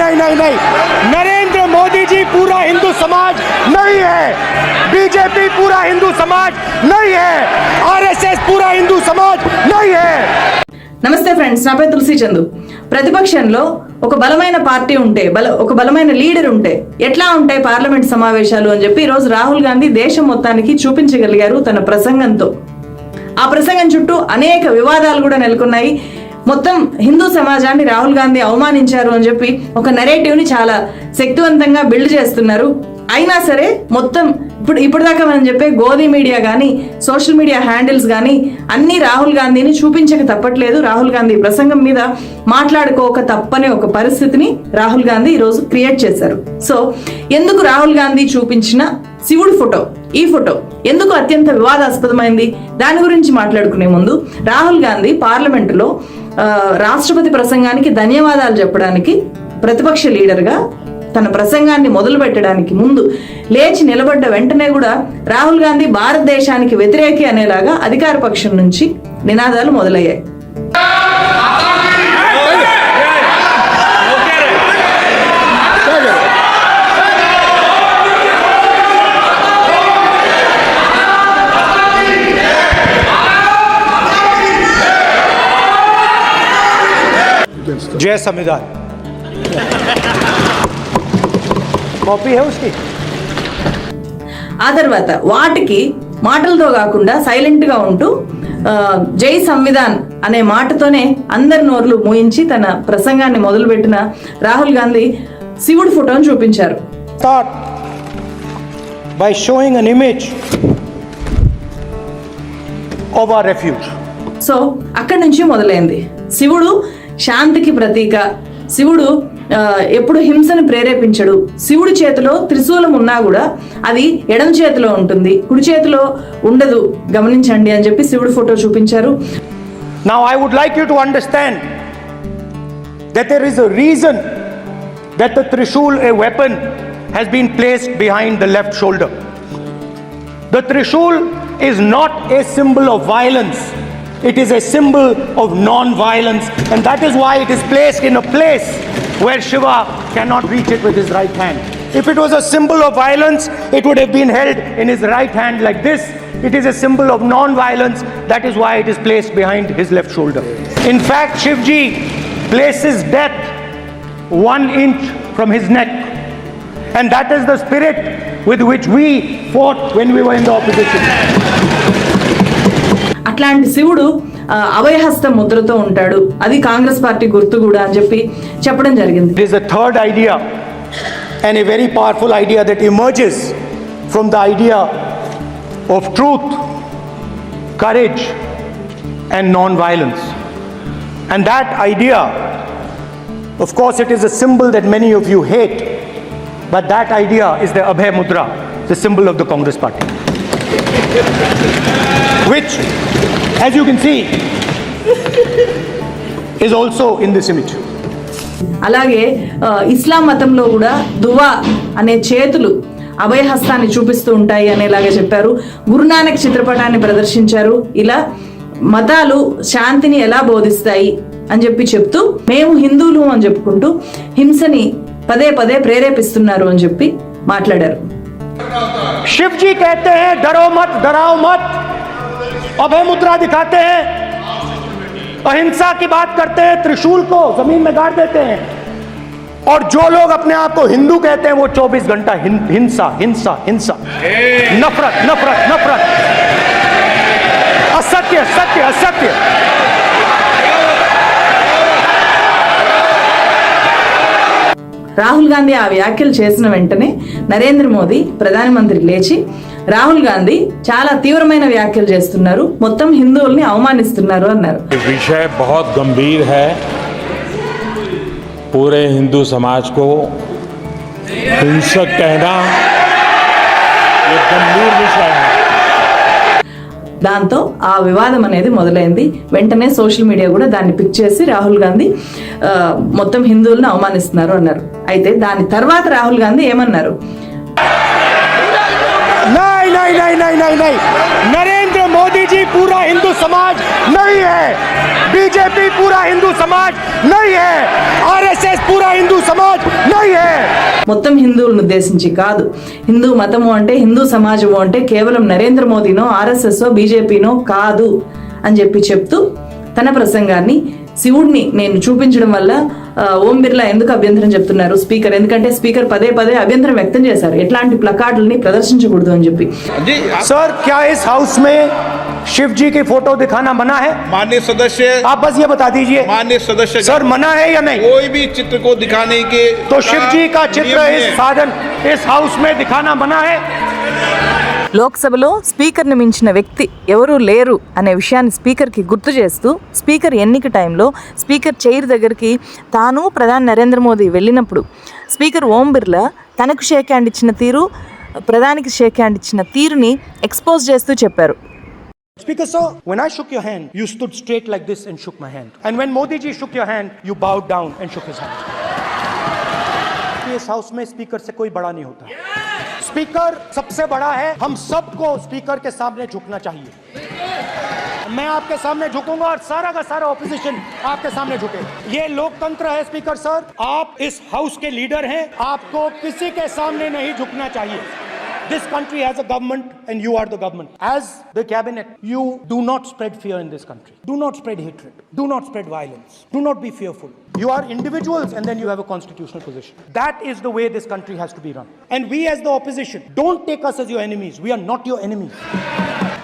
नहीं नहीं नहीं नरेंद्र मोदी जी पूरा हिंदू समाज नहीं है बीजेपी पूरा हिंदू समाज नहीं है आरएसएस पूरा हिंदू समाज नहीं है నమస్తే ఫ్రెండ్స్ నా పేరు తులసి చందు ప్రతిపక్షంలో ఒక బలమైన పార్టీ ఉంటే బల ఒక బలమైన లీడర్ ఉంటే ఎట్లా ఉంటాయి పార్లమెంట్ సమావేశాలు అని చెప్పి ఈరోజు రాహుల్ గాంధీ దేశం మొత్తానికి చూపించగలిగారు తన ప్రసంగంతో ఆ ప్రసంగం చుట్టూ అనేక వివాదాలు కూడా నెలకొన్నాయి మొత్తం హిందూ సమాజాన్ని రాహుల్ గాంధీ అవమానించారు అని చెప్పి ఒక నెరేటివ్ని చాలా శక్తివంతంగా బిల్డ్ చేస్తున్నారు. అయినా సరే మొత్తం ఇప్పుడు ఇప్పటిదాకా మనం చెప్పే గోధి మీడియా కానీ సోషల్ మీడియా హ్యాండిల్స్ కానీ అన్ని రాహుల్ గాంధీని చూపించక తప్పట్లేదు. రాహుల్ గాంధీ ప్రసంగం మీద మాట్లాడుకోక తప్పని ఒక పరిస్థితిని రాహుల్ గాంధీ ఈరోజు క్రియేట్ చేశారు. సో ఎందుకు రాహుల్ గాంధీ చూపించిన శివుడి ఫోటో? ఈ ఫోటో ఎందుకు అత్యంత వివాదాస్పదమైంది? దాని గురించి మాట్లాడుకునే ముందు రాహుల్ గాంధీ పార్లమెంటులో రాష్ట్రపతి ప్రసంగానికి ధన్యవాదాలు చెప్పడానికి ప్రతిపక్ష లీడర్గా తన ప్రసంగాన్ని మొదలు పెట్టడానికి ముందు లేచి నిలబడ్డ వెంటనే కూడా రాహుల్ గాంధీ భారతదేశానికి వ్యతిరేకి అనేలాగా అధికార పక్షం నుంచి నినాదాలు మొదలయ్యాయి. जय संविधान कॉपी है उसकी ఆ తర్వాత వాటికి మాటలతో కాకుండా సైలెంట్ గా ఉంటూ ఆ, జై సంవిధాన్ అనే మాటతోనే అందరి నోర్లు మూయించి తన ప్రసంగాన్ని మొదలుపెట్టిన రాహుల్ గాంధీ శివుడి ఫోటోను చూపించారు start by showing an image of our refuge. So అక్కడి నుంచి మొదలైంది శివుడు శాంతికి ప్రతీక. శివుడు ఎప్పుడు హింసను ప్రేరేపించడు. శివుడి చేతిలో త్రిశూలం ఉన్నా కూడా అది ఎడం చేతిలో ఉంటుంది. కుడి చేతిలో ఉండదు. గమనించండి అని చెప్పి శివుడు ఫోటో చూపించారు. Now I would like you to understand that there is a reason that the trishul a weapon has been placed behind the left shoulder the trishul is not a symbol of violence it is a symbol of non violence, and that is why it is placed in a place where Shiva cannot reach it with his right hand. If it was a symbol of violence, it would have been held in his right hand like this. It is a symbol of non violence, that is why it is placed behind his left shoulder. In fact, Shivji places death one inch from his neck. And that is the spirit with which we fought when we were in the opposition. అట్లాంటి శివుడు ఆ, అభయహస్త ముద్రతో ఉంటాడు అది Congress party గుర్తు కూడా అని చెప్పి చెప్పడం జరిగింది It is the third idea and a very powerful idea that emerges from the idea of truth, courage, and non violence. And that idea, of course, it is a symbol that many of you hate, but that idea is the Abhay Mudra, the symbol of the Congress party. Which, as you can see, is also in this image. అలాగే ఆ, ఇస్లాం మతంలో కూడా దువా అనే చేతులు అభయహస్తాన్ని చూపిస్తూ ఉంటాయి అనేలాగా చెప్పారు గురునానక్ చిత్రపటాన్ని ప్రదర్శించారు ఇలా మతాలు శాంతిని ఎలా బోధిస్తాయి అని చెప్పి చెప్తూ మేము హిందువులు అని చెప్పుకుంటూ హింసని పదే పదే ప్రేరేపిస్తున్నారు అని చెప్పి మాట్లాడారు शिव जी कहते हैं डरो मत डराओ मत अभय मुद्रा दिखाते हैं अहिंसा की बात करते हैं त्रिशूल को जमीन में गाड़ देते हैं और जो लोग अपने आप को हिंदू कहते हैं वो 24 घंटा हिं- हिंसा हिंसा हिंसा नफरत नफरत नफरत असत्य सत्य असत्य రాహుల్ గాంధీ ఆ వ్యాఖ్యలు చేసిన వెంటనే నరేంద్ర మోదీ ప్రధానమంత్రి లేచి రాహుల్ గాంధీ చాలా తీవ్రమైన వ్యాఖ్యలు చేస్తున్నారు. మొత్తం హిందువుల్ని అవమానిస్తున్నారు అన్నారు. విషయ బహుత్ గంభీర్ హై. పూరే హిందూ సమాజ్ కో హింసక్ కహనా గంభీర్ విషయ దాంతో ఆ వివాదం అనేది మొదలైంది. వెంటనే సోషల్ మీడియా కూడా దాన్ని పిక్ చేసి రాహుల్ గాంధీ మొత్తం హిందువులను అవమానిస్తున్నారు అన్నారు. అయితే దాని తర్వాత రాహుల్ గాంధీ ఏమన్నారు? नहीं नहीं नहीं नहीं नहीं नहीं नरेंद्र मोदी जी पूरा हिंदू समाज नहीं है बीजेपी पूरा हिंदू समाज नहीं है आरएसएस पूरा हिंदू समाज नहीं है మొత్తం హిందువులను ఉద్దేశించి కాదు హిందూ మతము అంటే హిందూ సమాజము అంటే కేవలం నరేంద్ర మోదీనో ఆర్ఎస్ఎస్ బీజేపీనో కాదు అని చెప్పి చెప్తూ తన ప్రసంగాన్ని శివుడిని నేను చూపించడం వల్ల ఆ, ఓం బిర్లా ఎందుకు అభ్యంతరం చెప్తున్నారు స్పీకర్ ఎందుకంటే స్పీకర్ పదే పదే అభ్యంతరం వ్యక్తం చేశారు ఎట్లాంటి ప్లకార్డుల్ని ప్రదర్శించకూడదు అని చెప్పి जी आप- सर क्या इस हाउस में शिव जी की फोटो दिखाना मना है माननीय सदस्य आप बस ये बता दीजिए माननीय सदस्य सर मना है या नहीं कोई भी चित्र को दिखाने के तो शिव जी का चित्र नियम इस है। साधन इस हाउस में दिखाना मना है లోక్సభలో స్పీకర్ని మించిన వ్యక్తి ఎవరూ లేరు అనే విషయాన్ని స్పీకర్కి గుర్తు చేస్తూ స్పీకర్ ఎన్నిక టైంలో స్పీకర్ చైర్ దగ్గరికి తాను ప్రధాని నరేంద్ర మోదీ వెళ్ళినప్పుడు స్పీకర్ ఓం బిర్లా తనకు షేక్ హ్యాండ్ ఇచ్చిన తీరు ప్రధానికి షేక్ హ్యాండ్ ఇచ్చిన తీరుని ఎక్స్పోజ్ చేస్తూ చెప్పారు Speaker sir, when I shook your hand, you stood straight like this and shook my hand. And when Modi ji shook your hand, you bowed down and shook his hand. इस house में speaker से कोई बड़ा नहीं होता speaker सबसे बड़ा है। हम सबको स्पीकर के सामने झुकना चाहिए। मैं आपके सामने झुकूँगा और सारा का सारा ऑपोजिशन आपके सामने झुके। ये लोकतंत्र है स्पीकर सर। आप इस हाउस के लीडर हैं। आपको किसी के सामने नहीं झुकना चाहिए। This country has a government and you are the government. As the cabinet, you do not spread fear in this country. Do not spread hatred. Do not spread violence. Do not be fearful. You are individuals and then you have a constitutional position. That is the way this country has to be run. And we as the opposition, don't take us as your enemies. We are not your enemies.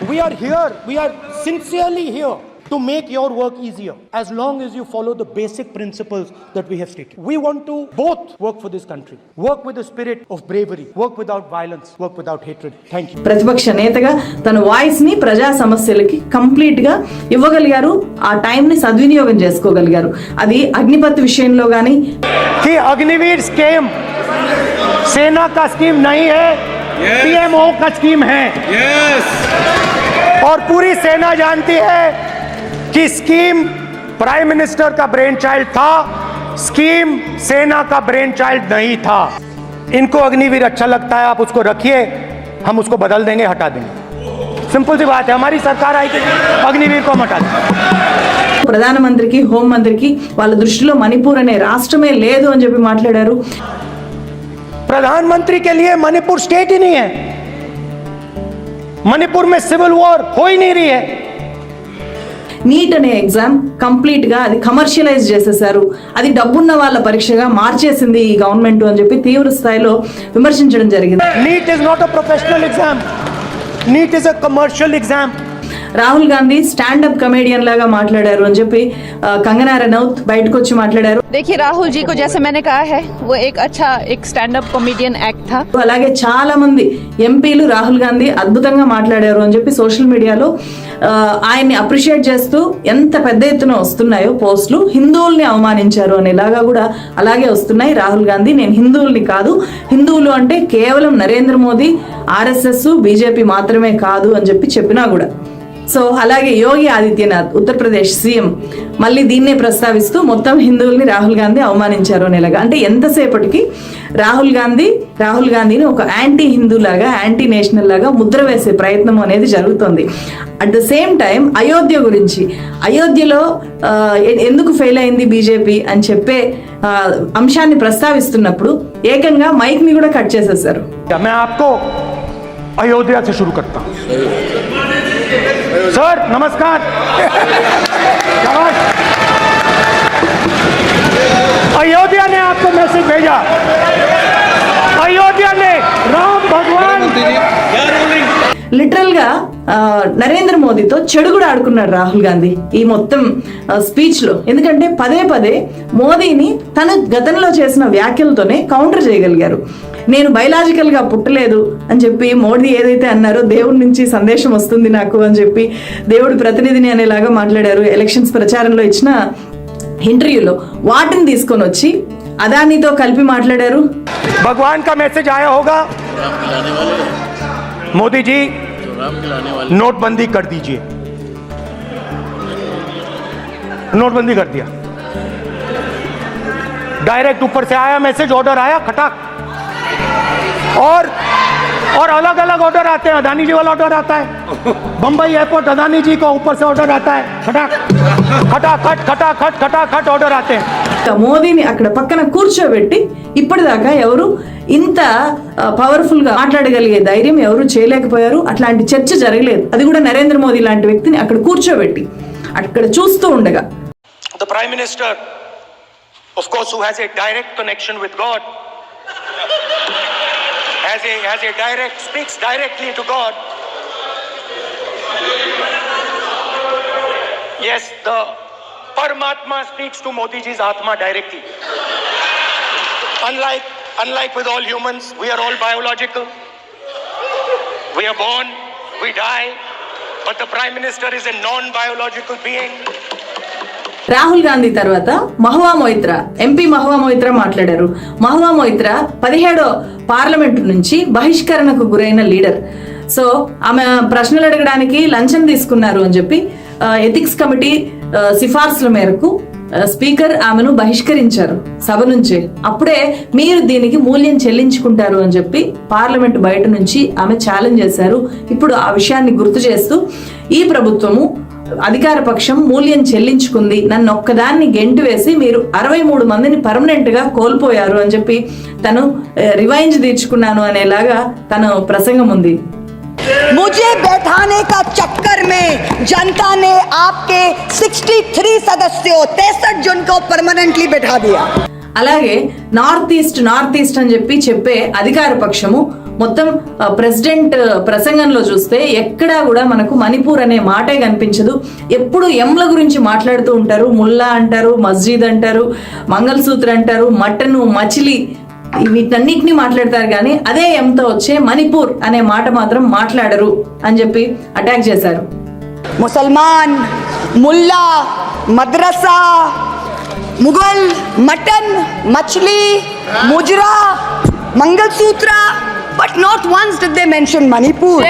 We are here, we are sincerely here to make your work easier as long as you follow the basic principles that we have stated. We want to both work for this country, work with the spirit of bravery, work without violence, work without hatred. Thank you. ప్రతిపక్ష నేతగా తన voice ని ప్రజా సమస్యలకి complete గా ఇవ్వగలిగారు ఆ time ని సద్వినియోగం చేసుకోగలిగారు అది అగ్నిపత్ విషయంలో గానీ कि अग्निवीर स्कीम सेना का स्कीम नहीं है पीएमओ का स्कीम है यस और पूरी सेना जानती है कि स्कीम प्राइम मिनिस्टर का ब्रेन चाइल्ड था स्कीम सेना का ब्रेन चाइल्ड नहीं था इनको अग्निवीर अच्छा लगता है आप उसको रखिए हम उसको बदल देंगे हटा देंगे सिंपल सी बात है हमारी सरकार आई कि अग्निवीर को हम हटा देंगे ప్రధానమంత్రికి హోంమంత్రికి వాళ్ళ దృష్టిలో మణిపూర్ అనే రాష్ట్రమే లేదు అని చెప్పి మాట్లాడారు प्रधानमंत्री के लिए मणिपुर स्टेट ही नहीं है मणिपुर में सिविल वॉर हो ही नहीं रही है నీట్ అనే ఎగ్జామ్ కంప్లీట్ గా అది కమర్షియలైజ్ చేసేసారు అది డబ్బున్న వాళ్ళ పరీక్షగా మార్చేసింది ఈ గవర్నమెంట్ అని చెప్పి తీవ్ర స్థాయిలో విమర్శించడం జరిగింది NEET is not a professional exam NEET is a commercial exam Rahul Gandhi stand up comedian లాగా మాట్లాడారు అని చెప్పి ఆ, కంగనా రనౌత్ బయటకు వచ్చి మాట్లాడారు देखिए राहुल जी को जैसे मैंने कहा है वो एक अच्छा एक स्टैंड अप कॉमेडियन एक्ट था అలాగే చాలా మంది ఎంపీలు రాహుల్ గాంధీ అద్భుతంగా మాట్లాడారు అని చెప్పి సోషల్ మీడియాలో ఆ, ఆయన్ని అప్రిషియేట్ చేస్తూ ఎంత పెద్ద ఎత్తున వస్తున్నాయో పోస్టులు హిందువుల్ని అవమానించారు అనేలాగా కూడా అలాగే వస్తున్నాయి. రాహుల్ గాంధీ నేను హిందువుల్ని కాదు. హిందువులు అంటే కేవలం నరేంద్ర మోదీ ఆర్ఎస్ఎస్ బీజేపీ మాత్రమే కాదు అని చెప్పి చెప్పినా కూడా. సో అలాగే యోగి ఆదిత్యనాథ్ ఉత్తరప్రదేశ్ సీఎం. మళ్ళీ దీన్నే ప్రస్తావిస్తూ మొత్తం హిందువుల్ని రాహుల్ గాంధీ అవమానించారు నెలగా. అంటే ఎంతసేపటికి రాహుల్ గాంధీ రాహుల్ గాంధీని ఒక యాంటీ హిందూ లాగా యాంటీ నేషనల్ లాగా ముద్ర వేసే ప్రయత్నం అనేది జరుగుతుంది. At the same time Ayodhya గురించి అయోధ్యలో ఎందుకు ఫెయిల్ అయింది బీజేపీ అని చెప్పే అంశాన్ని ప్రస్తావిస్తున్నప్పుడు ఏకంగా మైక్ని కూడా కట్ చేసేసారు అయోధ్య సార్ నమస్కార్. లిటరల్గా నరేంద్ర మోదీతో చెడు కూడా ఆడుకున్నాడు రాహుల్ గాంధీ ఈ మొత్తం స్పీచ్లో ఎందుకంటే పదే పదే మోదీని తన గతంలో చేసిన వ్యాఖ్యలతోనే కౌంటర్ చేయగలిగారు. నేను బయలాజికల్గా పుట్టలేదు అని చెప్పి మోడీ ఏదైతే అన్నారో దేవుడి నుంచి సందేశం వస్తుంది నాకు అని చెప్పి దేవుడు ప్రతినిధిని అనేలాగా మాట్లాడారు. ఎలక్షన్స్ ప్రచారంలో ఇచ్చిన ఇంటర్వ్యూలో వాటిని తీసుకొని వచ్చి అదానితో కలిపి మాట్లాడారు. భగవాన్ కా మెసేజ్ ఆయా హోగా मोदी जी, नोटबंदी कर दीजिए। नोटबंदी कर दिया। डायरेक्ट ऊपर से आया मैसेज ऑर्डर आया, खटाक। और और अलग अलग ऑर्डर आते हैं अदानी जी वाला ऑर्डर आता है बम्बई एयरपोर्ट अदानी जी का ऊपर से ऑर्डर आता है खटाक खटाखट खटाखट खटाखट ऑर्डर आते हैं ఇక మోదీని అక్కడ పక్కన కూర్చోబెట్టి ఇప్పటిదాకా ఎవరు ఇంత పవర్ఫుల్ గా మాట్లాడగలిగే ధైర్యం ఎవరు చేయలేకపోయారు అట్లాంటి చర్చ జరగలేదు అది కూడా నరేంద్ర మోదీ లాంటి వ్యక్తిని అక్కడ కూర్చోబెట్టి అక్కడ చూస్తూ ఉండగా the prime minister of course who has a direct connection with god has a has a direct speaks directly to god. Yes the paramatma speaks to modi ji's atma directly. Unlike unlike with all humans we are all biological. We are born we die but the prime minister is a non biological being Rahul Gandhi తర్వాత Mahua Moitra MP Mahua Moitra మాట్లాడారు. మహువా మొయిత్ర పదిహేడో parliament నుంచి బహిష్కరణకు గురైన leader. So ఆమె ప్రశ్నలు అడగడానికి లంచం తీసుకున్నారు అని చెప్పి ఎథిక్స్ కమిటీ సిఫార్సుల మేరకు స్పీకర్ ఆమెను బహిష్కరించారు సభ నుంచే. అప్పుడే మీరు దీనికి మూల్యం చెల్లించుకుంటారు అని చెప్పి పార్లమెంట్ బయట నుంచి ఆమె ఛాలెంజ్ చేశారు. ఇప్పుడు ఆ విషయాన్ని గుర్తు చేస్తూ ఈ ప్రభుత్వము అధికార పక్షం మూల్యం చెల్లించుకుంది నన్ను ఒక్కదాన్ని గెంటు వేసి మీరు అరవై మూడు మందిని పర్మనెంట్ గా కోల్పోయారు అని చెప్పి తను రివైంజ్ తీర్చుకున్నాను అనేలాగా తన ప్రసంగం ఉంది मुझे बैठाने का चक्कर में जनता ने आपके 63 सदस्यों तिरसठ जन को परमानेंटली बैठा दिया అలాగే నార్త్ ఈస్ట్ నార్త్ ఈస్ట్ అని చెప్పి చెప్పే అధికార పక్షము మొత్తం ప్రెసిడెంట్ ప్రసంగంలో చూస్తే ఎక్కడా కూడా మనకు మణిపూర్ అనే మాటే కనిపించదు. ఎప్పుడు ఎంల గురించి మాట్లాడుతూ ఉంటారు. ముల్లా అంటారు మస్జిద్ అంటారు మంగళసూత్ర అంటారు మటను మచిలి వీటన్నిటిని మాట్లాడతారు కానీ అదే ఎంతో వచ్చే మణిపూర్ అనే మాట మాత్రం మాట్లాడరు అని చెప్పి అటాక్ చేశారు. ముసల్మాన్ ముల్లా మద్రసా ముగల్ మటన్ మచిలీ ముజురా mangalsutra but not once did they mention Manipur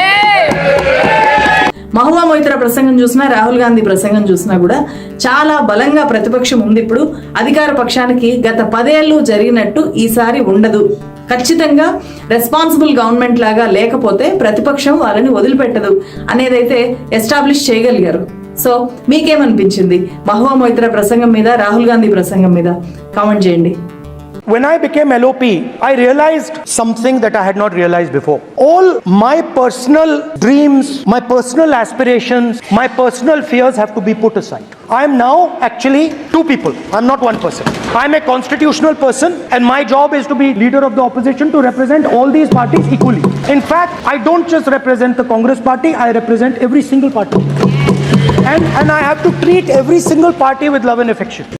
Mahua Moitra ప్రసంగం చూసినా రాహుల్ గాంధీ ప్రసంగం చూసినా కూడా చాలా బలంగా ప్రతిపక్షం ఉంది ఇప్పుడు. అధికార పక్షానికి గత పదేళ్ళు జరిగినట్టు ఈసారి ఉండదు. ఖచ్చితంగా రెస్పాన్సిబుల్ గవర్నమెంట్ లాగా లేకపోతే ప్రతిపక్షం వాళ్ళని వదిలిపెట్టదు అనేదైతే ఎస్టాబ్లిష్ చేయగలిగారు. సో మీకేమనిపించింది? మహువా మొయిత్ర ప్రసంగం మీద రాహుల్ గాంధీ ప్రసంగం మీద? కామెంట్ చేయండి. When I became LOP, I realized something that I had not realized before. All my personal dreams, my personal aspirations, my personal fears have to be put aside. I am now actually two people. I'm not one person. I'm a constitutional person, and my job is to be leader of the opposition to represent all these parties equally. In fact, I don't just represent the Congress party, I represent every single party. And, and I have to treat every single party with love and affection.